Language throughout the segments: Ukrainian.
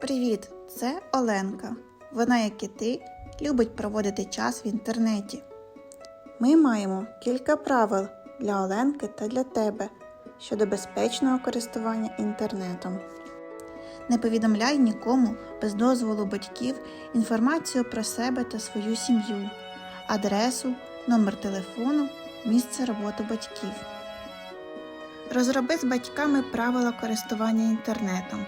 Привіт! Це Оленка. Вона, як і ти, любить проводити час в інтернеті. Ми маємо кілька правил для Оленки та для тебе щодо безпечного користування інтернетом. Не повідомляй нікому без дозволу батьків інформацію про себе та свою сім'ю, адресу, номер телефону, місце роботи батьків. Розроби з батьками правила користування інтернетом.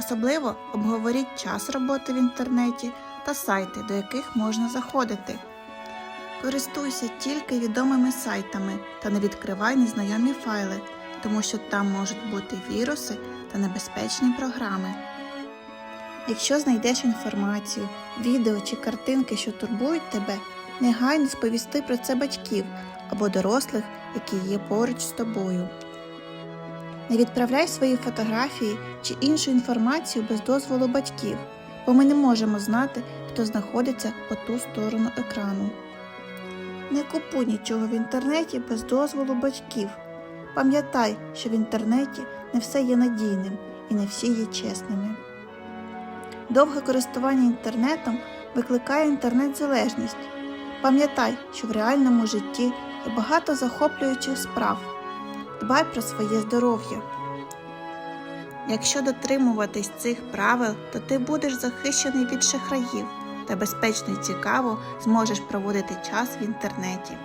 Особливо обговоріть час роботи в інтернеті та сайти, до яких можна заходити. Користуйся тільки відомими сайтами та не відкривай незнайомі файли, тому що там можуть бути віруси та небезпечні програми. Якщо знайдеш інформацію, відео чи картинки, що турбують тебе, негайно сповісти про це батьків або дорослих, які є поруч з тобою. Не відправляй свої фотографії чи іншу інформацію без дозволу батьків, бо ми не можемо знати, хто знаходиться по ту сторону екрану. Не купуй нічого в інтернеті без дозволу батьків. Пам'ятай, що в інтернеті не все є надійним і не всі є чесними. Довге користування інтернетом викликає інтернет-залежність. Пам'ятай, що в реальному житті є багато захоплюючих справ. Дбай про своє здоров'я. Якщо дотримуватись цих правил, то ти будеш захищений від шахраїв та безпечно і цікаво зможеш проводити час в інтернеті.